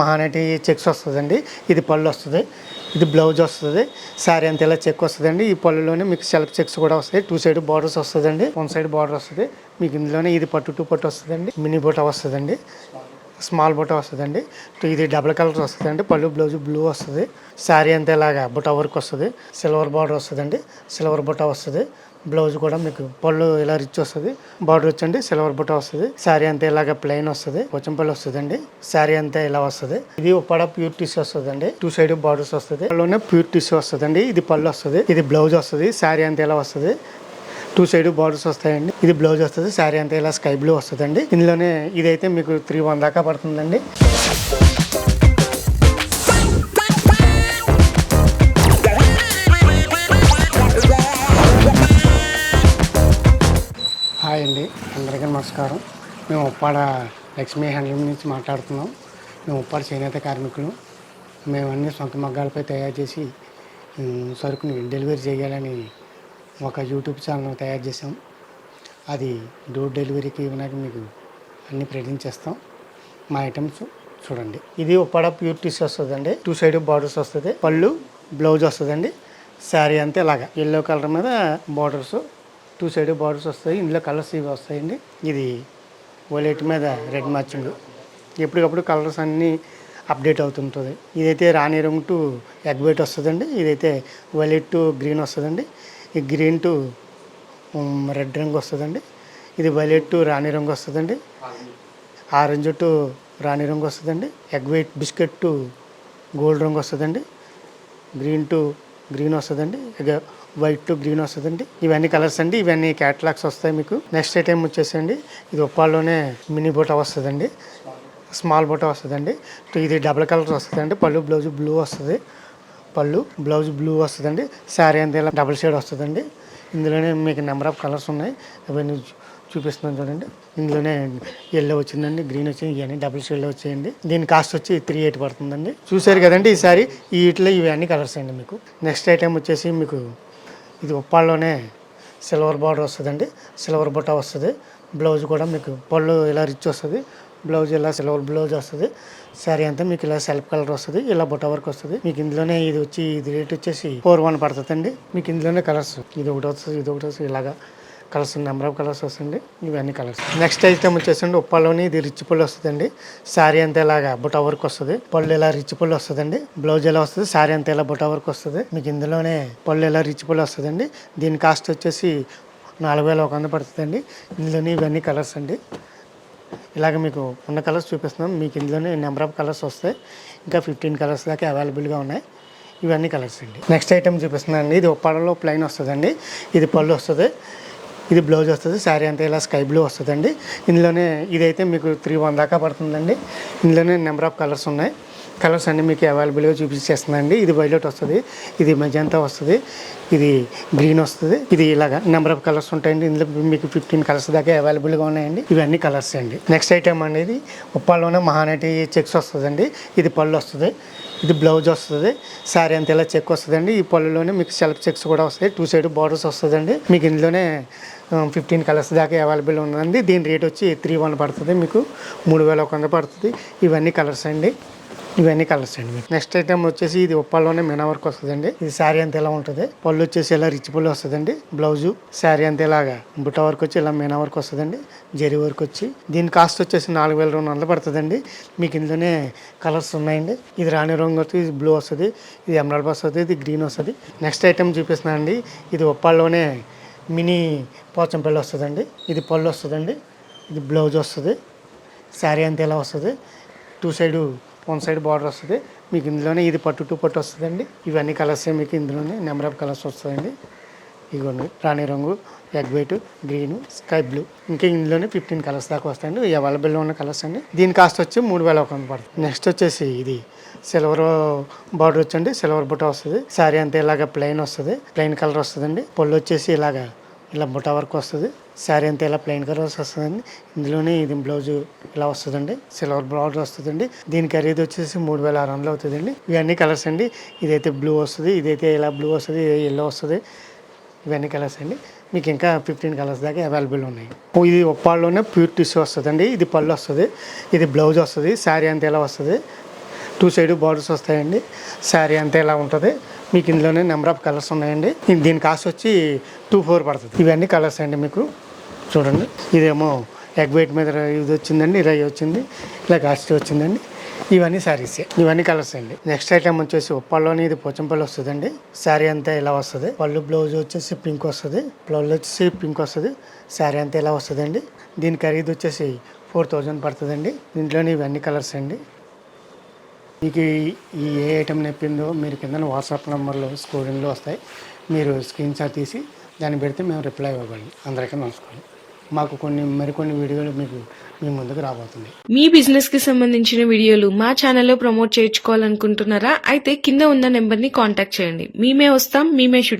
Mahanati checks వస్తుందండి. ఇది పళ్ళు వస్తుంది. ఇది బ్లౌజ్ వస్తుంది. శారీ అంత ఇలా చెక్ వస్తుందండి. ఈ పళ్ళులోనే మీకు సెల్ఫ్ చెక్స్ కూడా వస్తాయి. టూ సైడ్ బార్డర్స్ వస్తుందండి. వన్ సైడ్ బార్డర్ వస్తుంది. మీకు ఇందులోనే ఇది పట్టు టూ పట్టు వస్తుందండి. మినీ బూట వస్తుందండి. స్మాల్ బుట్ట వస్తుందండి. ఇది డబుల్ కలర్ వస్తుందండి. పళ్ళు బ్లౌజ్ బ్లూ వస్తుంది. శారీ అంతా ఇలాగా బుట్ట వర్క్ వస్తుంది. సిల్వర్ బార్డర్ వస్తుందండి. సిల్వర్ బుట్ట వస్తుంది. బ్లౌజ్ కూడా మీకు పళ్ళు ఇలా రిచ్ వస్తుంది. బార్డర్ వచ్చండి సిల్వర్ బుట్ట వస్తుంది. శారీ అంతా ఇలాగ ప్లెయిన్ వస్తుంది. పోచంపల్లి వస్తుందండి. శారీ అంతా ఇలా వస్తుంది. ఇది ఉప్పాడ ప్యూర్ టిష్యూ వస్తుందండి. టూ సైడ్ బార్డర్స్ వస్తుంది. పళ్ళునే ప్యూర్ టిష్యూ వస్తుందండి. ఇది పళ్ళు వస్తుంది. ఇది బ్లౌజ్ వస్తుంది. శారీ అంతా ఇలా వస్తుంది. టూ సైడ్ బార్డర్స్ వస్తాయండి. ఇది బ్లౌజ్ వస్తుంది శారీ అంతా ఇలా స్కై బ్లూ వస్తుందండి. ఇందులోనే ఇదైతే మీకు త్రీ వన్ దాకా పడుతుందండి. హాయ్ అండి అందరికీ నమస్కారం. మేము ఉప్పాడ లక్ష్మీ హ్యాండ్లూమ్ నుంచి మాట్లాడుతున్నాం. మేము ఉప్పాడ చేనేత కార్మికులు. మేము అన్ని సొంత మగ్గాలపై తయారు చేసి సరుకుని డెలివరీ చేయాలని ఒక యూట్యూబ్ ఛానల్ తయారు చేసాం అది డోర్ డెలివరీకి ఇవ్వడానికి మీకు అన్ని ప్రజెంట్ చేస్తాం. మా ఐటమ్స్ చూడండి. ఇది ఉప్పాడ ప్యూర్ టీస్ వస్తుందండి. టూ సైడ్ బార్డర్స్ వస్తుంది. పళ్ళు బ్లౌజ్ వస్తుందండి. శారీ అంతే ఇలాగా. ఎల్లో కలర్ మీద బార్డర్స్ టూ సైడ్ బార్డర్స్ వస్తాయి. ఇందులో కలర్స్ ఇవి వస్తాయండి. ఇది వలెట్ మీద రెడ్ మ్యాచింగ్. ఎప్పటికప్పుడు కలర్స్ అన్నీ అప్డేట్ అవుతుంటుంది. ఇదైతే రాణి రంగు టు ఎగ్ వైట్ వస్తుందండి. ఇదైతే వైలెట్ టు గ్రీన్ వస్తుందండి. ఈ గ్రీన్ టు రెడ్ రంగు వస్తుందండి. ఇది వైలెట్ టు రాణి రంగు వస్తుందండి. ఆరెంజ్ టు రాణి రంగు వస్తుందండి. Egg white biscuit to gold రంగు వస్తుందండి. గ్రీన్ టు గ్రీన్ వస్తుందండి. వైట్ టు గ్రీన్ వస్తుందండి. ఇవన్నీ కలర్స్ అండి. ఇవన్నీ క్యాటలాగ్స్ వస్తాయి మీకు. నెక్స్ట్ ఐటమ్ వచ్చేసండి ఇది ఉప్పాల్లోనే మినీ బూట వస్తుందండి. స్మాల్ బూట వస్తుందండి. ఇది డబుల్ కలర్ వస్తుందండి. పళ్ళు బ్లౌజ్ బ్లూ వస్తుంది. పళ్ళు బ్లౌజ్ బ్లూ వస్తుందండి శారీ అంతా ఇలా డబుల్ షేడ్ వస్తుందండి. ఇందులోనే మీకు నెంబర్ ఆఫ్ కలర్స్ ఉన్నాయి. అవన్నీ చూపిస్తున్నాను చూడండి. ఇందులోనే ఎల్లో వచ్చిందండి గ్రీన్ వచ్చింది ఇవన్నీ డబుల్ షేడ్లో వచ్చేయండి. దీని కాస్ట్ వచ్చి త్రీ ఎయిట్ పడుతుందండి. చూసారు కదండి ఈసారి ఈ వీటిలో ఇవన్నీ కలర్స్ అండి మీకు. నెక్స్ట్ ఐటమ్ వచ్చేసి మీకు ఇది ఉప్పాల్లోనే సిల్వర్ బార్డర్ వస్తుందండి. సిల్వర్ బుట్ట వస్తుంది. బ్లౌజ్ కూడా మీకు పళ్ళు ఇలా రిచ్ వస్తుంది. బ్లౌజ్ ఇలా సిల్వర్ బ్లౌజ్ వస్తుంది శారీ అంతా మీకు ఇలా సెల్ఫ్ కలర్ వస్తుంది ఇలా బుట్ట వర్క్ వస్తుంది. మీకు ఇందులోనే ఇది వచ్చి ఇది రేట్ వచ్చేసి ఫోర్ వన్ పడుతుందండి. మీకు ఇందులోనే కలర్స్ ఇది ఒకటి వస్తుంది ఇది ఒకటి వస్తుంది ఇలాగా కలర్స్ నెంబర్ ఆఫ్ కలర్స్ వస్తుంది ఇవన్నీ కలర్స్. నెక్స్ట్ ఐటమ్ వచ్చేసండి ఉప్పాలోని ఇది రిచ్ పుల్ వస్తుందండి. శారీ అంతా ఇలాగా బుట్ట వర్క్ వస్తుంది. పళ్ళు ఇలా రిచ్ పళ్ళు వస్తుందండి. బ్లౌజ్ ఎలా వస్తుంది శారీ అంతా ఇలా బుట్ట వర్క్ వస్తుంది. మీకు ఇందులోనే పళ్ళు ఇలా రిచ్ పుల్ వస్తుందండి. దీని కాస్ట్ వచ్చేసి నాలుగు వేల ఒక వంద పడుతుందండి. ఇందులోని ఇవన్నీ కలర్స్ అండి. ఇలాగ మీకు ఉన్న కలర్స్ చూపిస్తున్నాం. మీకు ఇందులోనే నెంబర్ ఆఫ్ కలర్స్ వస్తాయి. ఇంకా ఫిఫ్టీన్ కలర్స్ దాకా అవైలబుల్గా ఉన్నాయి. ఇవన్నీ కలర్స్ అండి. నెక్స్ట్ ఐటమ్ చూపిస్తున్నాను అండి ఇది ఉప్పాడలో ప్లెయిన్ వస్తుందండి. ఇది పళ్ళు వస్తుంది. ఇది బ్లౌజ్ వస్తుంది. శారీ అంతా ఇలా స్కై బ్లూ వస్తుందండి. ఇందులోనే ఇదైతే మీకు త్రీ వన్ దాకా పడుతుందండి. ఇందులోనే నెంబర్ ఆఫ్ కలర్స్ ఉన్నాయి. కలర్స్ అన్నీ మీకు అవైలబుల్గా చూపించేస్తుందండి. ఇది వైలెట్ వస్తుంది ఇది మెజంతా వస్తుంది ఇది గ్రీన్ వస్తుంది ఇది ఇలాగా నెంబర్ ఆఫ్ కలర్స్ ఉంటాయండి. ఇందులో మీకు ఫిఫ్టీన్ కలర్స్ దాకా అవైలబుల్గా ఉన్నాయండి. ఇవన్నీ కలర్స్ అండి. నెక్స్ట్ ఐటమ్ అనేది ఉప్పాలోనే మహానటి చెక్స్ వస్తుందండి. ఇది పళ్ళు వస్తుంది ఇది బ్లౌజ్ వస్తుంది శారీ అంత ఇలా చెక్ వస్తుందండి. ఈ పళ్ళులోనే మీకు సెల్ఫ్ చెక్స్ కూడా వస్తాయి. టూ సైడ్ బార్డర్స్ వస్తుందండి. మీకు ఇందులోనే ఫిఫ్టీన్ కలర్స్ దాకా అవైలబుల్ ఉందండి. దీని రేట్ వచ్చి త్రీ వన్ పడుతుంది మీకు మూడు వేల ఒక వంద పడుతుంది. ఇవన్నీ కలర్స్ అండి. ఇవన్నీ కలర్స్ అండి మీకు నెక్స్ట్ ఐటమ్ వచ్చేసి ఇది ఉప్పాల్లోనే మినా వర్క్ వస్తుందండి. ఇది శారీ అంతా ఇలా ఉంటుంది? పళ్ళు వచ్చేసి ఇలా రిచ్ పళ్ళు వస్తుందండి. బ్లౌజు శారీ అంతా ఇలాగా బుట్ట వర్క్ వచ్చి ఇలా మీనా వర్క్ వస్తుందండి. జరీ వర్క్ వచ్చి దీని కాస్ట్ వచ్చేసి నాలుగు వేల రెండు వందలు పడుతుందండి. మీకు ఇందులోనే కలర్స్ ఉన్నాయండి. ఇది రాణి రంగు వస్తుంది ఇది బ్లూ వస్తుంది ఇది ఎమరాల్డ్ వస్తుంది ఇది గ్రీన్ వస్తుంది. నెక్స్ట్ ఐటమ్ చూపిస్తున్నాను అండి ఇది ఉప్పాల్లోనే మినీ పోచంపల్లి వస్తుందండి. ఇది పళ్ళు వస్తుందండి. ఇది బ్లౌజ్ వస్తుంది. శారీ అంతా ఇలా వస్తుంది? Two side one side border వస్తుంది. మీకు ఇందులోనే ఇది పట్టు టు పట్టు వస్తుందండి. ఇవన్నీ కలర్స్ మీకు ఇందులోనే నెంబర్ ఆఫ్ కలర్స్ వస్తాయండి ఇదిగోండి రాణి రంగు egg white green sky blue. ఇంకా ఇందులోనే ఫిఫ్టీన్ కలర్స్ దాకా వస్తాయండి. అవైలబుల్లో ఉన్న కలర్స్ అండి. దీని కాస్ట్ వచ్చి మూడు వేల ఒక వంద పడుతుంది. నెక్స్ట్ వచ్చేసి ఇది సిల్వర్ బార్డర్ వచ్చండి. సిల్వర్ బుట్ట వస్తుంది. శారీ అంతా ఇలాగ ప్లెయిన్ వస్తుంది. ప్లెయిన్ కలర్ వస్తుందండి. పళ్ళు వచ్చేసి ఇలాగా ఇలా బుట్ట వర్క్ వస్తుంది. శారీ అంతా ఇలా ప్లెయిన్ కలర్స్ వస్తుందండి. ఇందులోనే ఇది బ్లౌజ్ ఇలా వస్తుందండి. సిల్వర్ బ్లౌజ్ వస్తుందండి. దీని ఖరీదు వచ్చేసి మూడు వేల ఆరు వందలు అవుతుందండి. ఇవన్నీ కలర్స్ అండి. ఇదైతే బ్లూ వస్తుంది. ఇదైతే ఇలా బ్లూ వస్తుంది. ఎల్లో వస్తుంది. ఇవన్నీ కలర్స్ అండి. మీకు ఇంకా ఫిఫ్టీన్ కలర్స్ దాకా అవైలబుల్ ఉన్నాయి. ఇది ఒప్పాల్లోనే ప్యూర్ టిష్యూ వస్తుందండి. ఇది పళ్ళు వస్తుంది. ఇది బ్లౌజ్ వస్తుంది. శారీ అంతా ఇలా వస్తుంది. టూ సైడ్ బార్డర్స్ వస్తాయండి. శారీ అంతా ఇలా ఉంటుంది. మీకు ఇందులోనే నెంబర్ ఆఫ్ కలర్స్ ఉన్నాయండి. దీని కాస్ట్ వచ్చి టూ ఫోర్ పడుతుంది. ఇవన్నీ కలర్స్ అండి మీకు. చూడండి. ఇదేమో ఎగ్ వైట్ మీద ఇది వచ్చిందండి రై వచ్చింది. ఇలా కాస్ట్ వచ్చిందండి. ఇవన్నీ శారీసే. ఇవన్నీ కలర్స్ అండి. నెక్స్ట్ ఐటమ్ వచ్చేసి ఉప్పాల్లోని ఇది పోచంపల్లి వస్తుందండి. శారీ అంతా ఇలా వస్తుంది. పళ్ళు బ్లౌజ్ వచ్చేసి పింక్ వస్తుంది. బ్లౌజ్ వచ్చేసి పింక్ వస్తుంది. శారీ అంతా ఇలా వస్తుందండి. దీని ఖరీదు వచ్చేసి ఫోర్ థౌజండ్ పడుతుందండి. దీంట్లోని ఇవన్నీ కలర్స్ అండి. మీకు ఈ- ఏ ఐటెం నొప్పిందో మీరు కింద వాట్సాప్ నెంబర్లో స్కోరింగ్లో వస్తాయి. మీరు స్క్రీన్ షాట్ తీసి దాన్ని పెడితే మేము రిప్లై ఇవ్వగలం. అందరికీ నమస్కారం. మాకు కొన్ని మరికొన్ని వీడియోలు మీకు మీ ముందుకు రాబోతుంది. మీ బిజినెస్కి సంబంధించిన వీడియోలు మా ఛానల్లో ప్రమోట్ చేయించుకోవాలనుకుంటున్నారా? అయితే కింద ఉన్న నెంబర్ని కాంటాక్ట్ చేయండి. మేమే వస్తాం మేమే షూట్